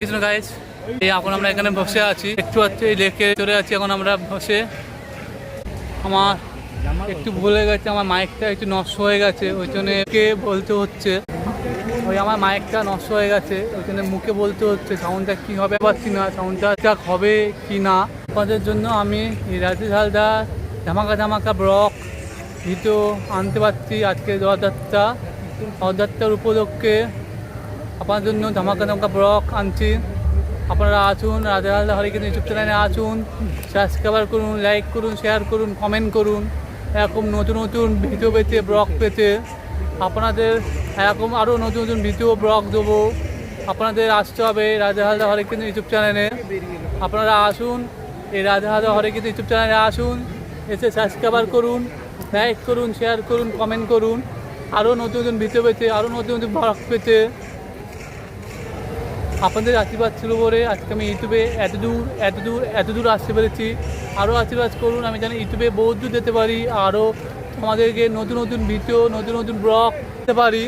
Krishna guys এই এখন আমরা এখানে বসে আছি। একটু হচ্ছে এই লেকে চলে আছি। এখন আমরা বসে আমার একটু ভুলে গেছে। আমার মাইকটা একটু নষ্ট হয়ে গেছে। ওই জন্য কে বলতে হচ্ছে? ওই আমার মাইকটা নষ্ট হয়ে গেছে। ওই জন্য মুখে বলতে হচ্ছে। সাউন্ডটা কি হবে পাচ্ছি না। সাউন্ডটা ঠিকঠাক হবে কি না? আপনাদের জন্য আমি রাজেশ হালদার, ধামাকা ধামাকা ব্লক ভিডিও আনতে পারছি আজকে রথযাত্রা রথযাত্রার উপলক্ষে আপনার জন্য ধামাকা ধামাকা ব্লগ আনছি। আপনারা আসুন রাজা রাজা হরিকেন ইউটিউব চ্যানেলে আসুন। সাবস্ক্রাইবার করুন লাইক করুন শেয়ার করুন কমেন্ট করুন। এরকম নতুন নতুন ভিডিও পেতে, ব্লগ পেতে। আপনাদের এরকম আরও নতুন নতুন ভিডিও, ব্লগ দেবো। আপনাদের আসতে হবে রাজা হালদা হরিকেন ইউটিউব চ্যানেলে। আপনারা আসুন, এই রাজা হালদা হরিকেন ইউটিউব চ্যানেলে আসুন। এসে সাবস্ক্রাইবার করুন লাইক করুন শেয়ার করুন কমেন্ট করুন। আরও নতুন নতুন ভিডিও পেতে আরও নতুন নতুন ব্লগ পেতে। আপনাদের আশীর্বাদ ছিল বলে আজকে আমি ইউটিউবে এত দূর এত দূর এত দূর আসতে পেরেছি। আরও আশীর্বাদ করুন, আমি জানি ইউটিউবে বহু দূর যেতে পারি, আরও আমাদেরকে নতুন নতুন ভিডিও, নতুন নতুন ব্লগ দিতে পারি।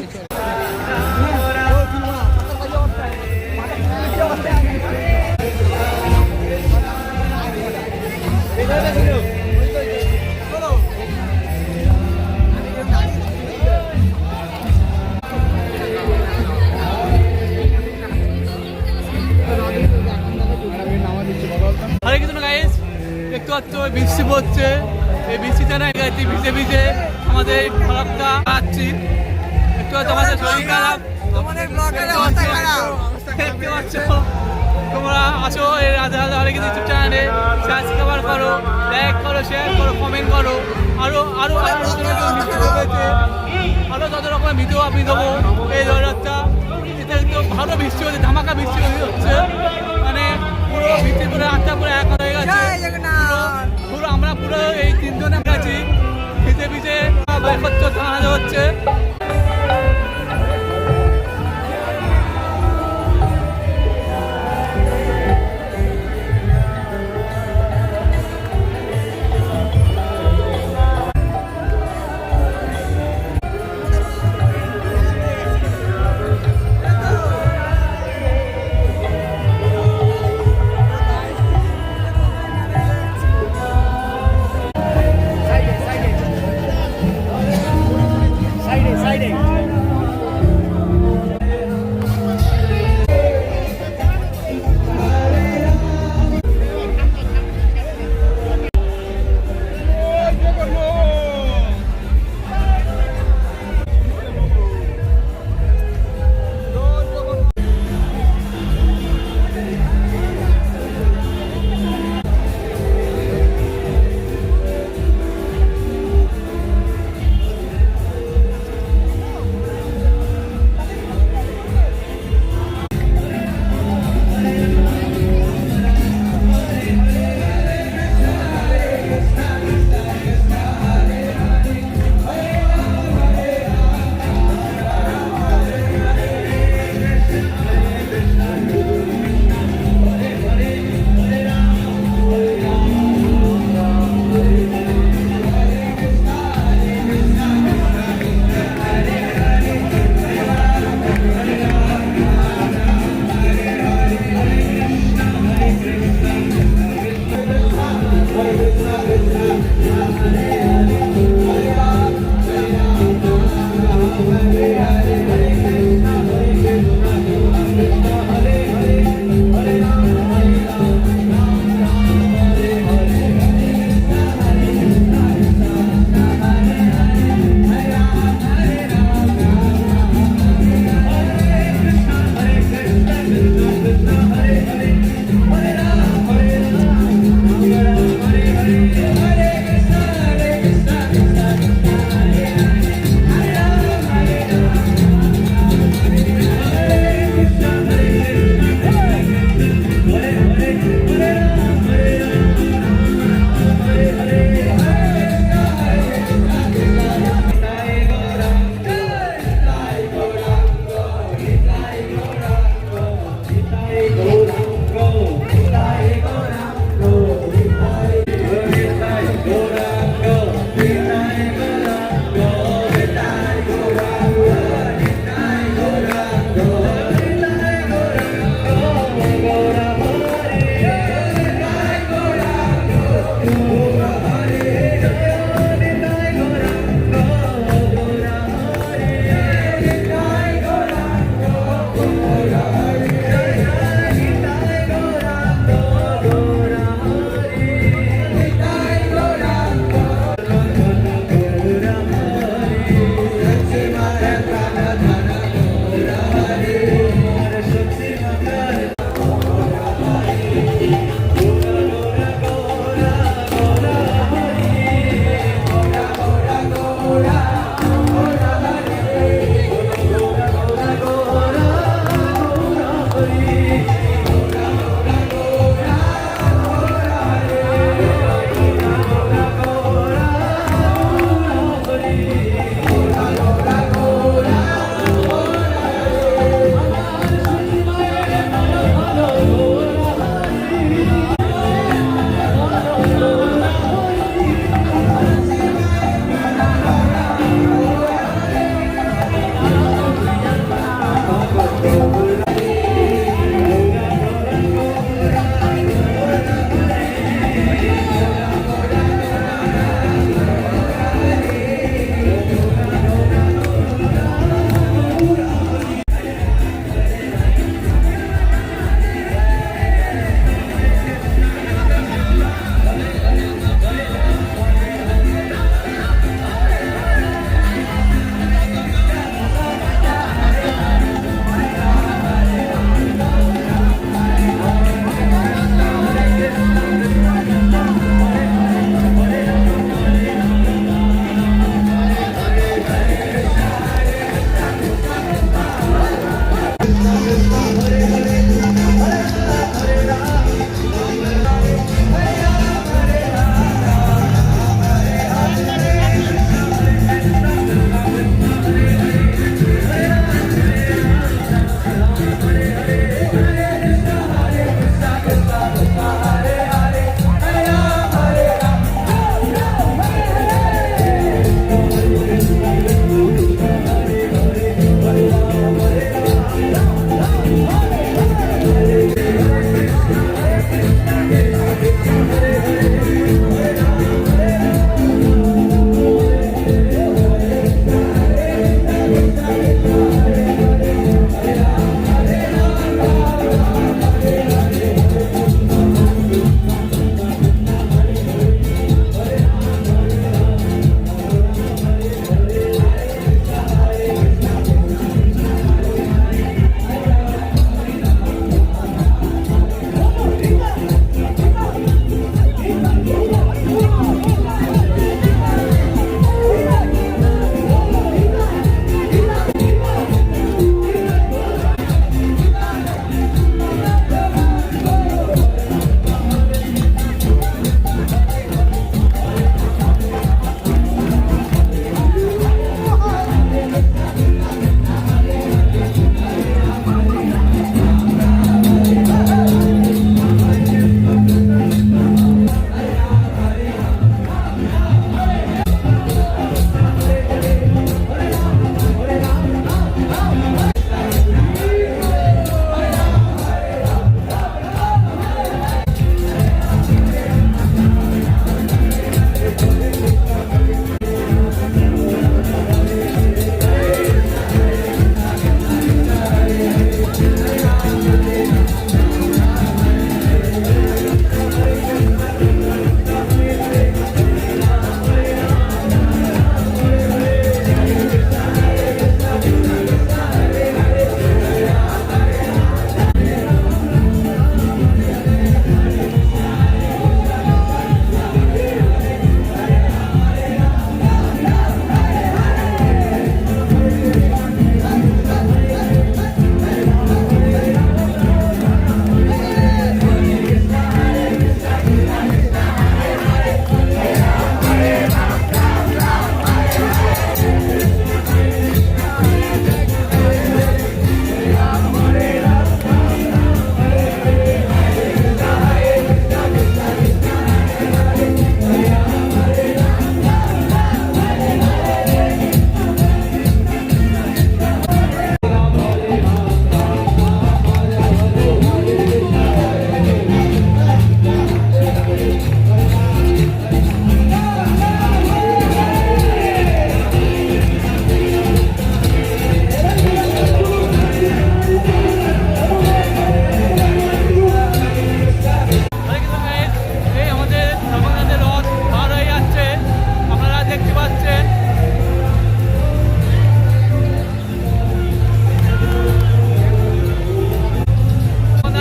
পাচ্ছ আমাদের শরীর খারাপ আমাদের ব্লগের অবস্থা খারাপ। দেখতে পাচ্ছ? তোমরা আসো এই রাধা রাধা হরে ইউটিউব চ্যানেলে। সাবস্ক্রাইবার করো লাইক করো শেয়ার করো কমেন্ট করো। আরও আরও আরও যত রকমের ভিডিও আপনি দেবো। এই এটা একটু ভালো বৃষ্টি হচ্ছে ধামাকা বৃষ্টি হচ্ছে। মানে পুরো বৃষ্টি পুরো আটটা পুরো এক হয়ে গেছে। পুরো আমরা পুরো এই তিনজনে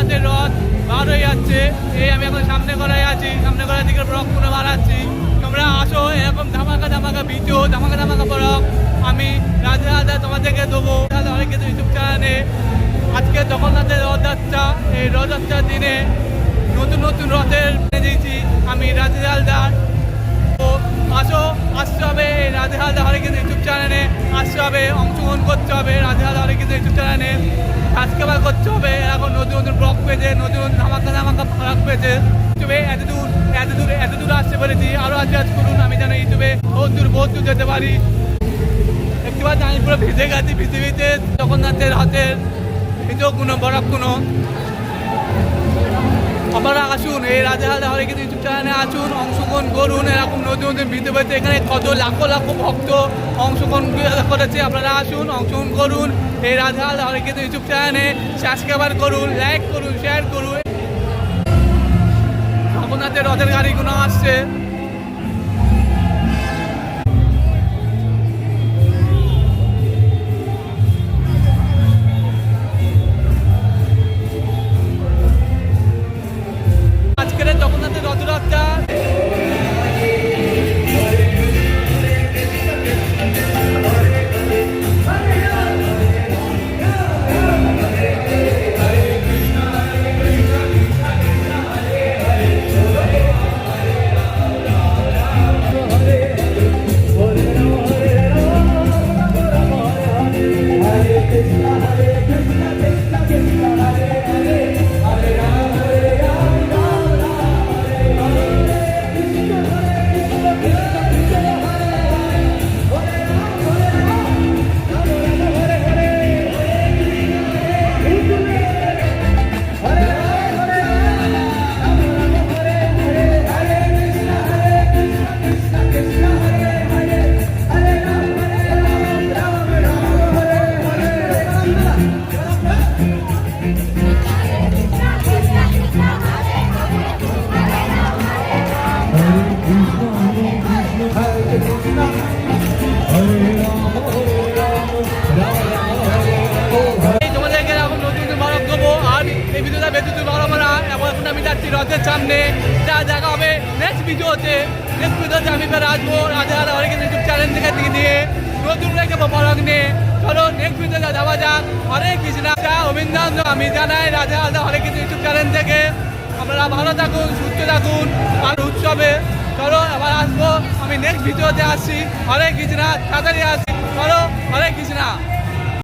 জগন্নাথের রথ বার হয়ে যাচ্ছে। এই আমি এখন সামনে করাই আছি। সামনে করার দিকে ব্লক করে বাড়াচ্ছি। তোমরা আসো, এরকম ধামাকা ধামাকা ভিডিও ধামাকা ধামাকা ব্লক আমি রাজা রাজা তোমাদেরকে দেবো। তাহলে অনেক কিছু ইউটিউব চ্যানেলে আজকে জগন্নাথের রথযাত্রা। এই রথযাত্রার দিনে নতুন নতুন রথের দিয়েছি। আমি রাজা তো আসো, আসতে হবে। রাধে হালদা হরে কিন্তু ইউটিউব চ্যানেলে আসতে হবে, অংশগ্রহণ করতে হবে। রাধে হালদা হরে কিন্তু ইউটিউব চ্যানেলে সাবস্ক্রাইব করতে হবে। এখন নতুন নতুন ব্লগ পেয়েছে, নতুন নতুন ধামাকা ধামাকা ব্লগ পেয়েছে। ইউটিউবে এত দূর এত দূর এত দূর আসতে পেরেছি। আরও আজ আজ করুন। আমি যেন ইউটিউবে বহুত দূর বহুত দূর যেতে পারি। পাচ্ছি আমি পুরো ভিজে গেছি পৃথিবীতে। জগন্নাথের হাতের ভিজো কোনো বরফ কোনো। আপনারা আসুন, এই রাজা হরে কিন্তু ইউটিউব চ্যানেলে আসুন। অংশগ্রহণ করুন, এরকম নতুন নতুন ভিডিও পেতে এখানে কত লাখো লাখো ভক্ত অংশগ্রহণ করেছে, আপনারা আসুন, অংশগ্রহণ করুন। এই হরে কিন্তু ইউটিউব চ্যানেলে সাবস্ক্রাইবার করুন লাইক করুন শেয়ার করুন। জগন্নাথের রথের গাড়িগুলো আসছে। আজকের রথযাত্রা যাচ্ছি রথের সামনে, যা দেখা হবে নেক্সট ভিডিওতে। নেক্সট ভিডিওতে আমি ফের আসব রাজা রাজা অনেক ইউটিউব চ্যানেল থেকে দিকে নিয়ে নতুন রেখে বরফ নিয়ে। চলো নেক্সট ভিডিওতে যাওয়া যাক। হরে কৃষ্ণ অভিনন্দন। আমি জানাই রাজা রাজা হরে কৃষ্ণ ইউটিউব চ্যানেল থেকে। আপনারা ভালো থাকুন, সুস্থ থাকুন। আর উৎসবে। চলো আবার আসব। আমি নেক্সট ভিডিওতে আসছি। হরে কৃষ্ণা, তাড়াতাড়ি আসছি। চলো, হরে কৃষ্ণা।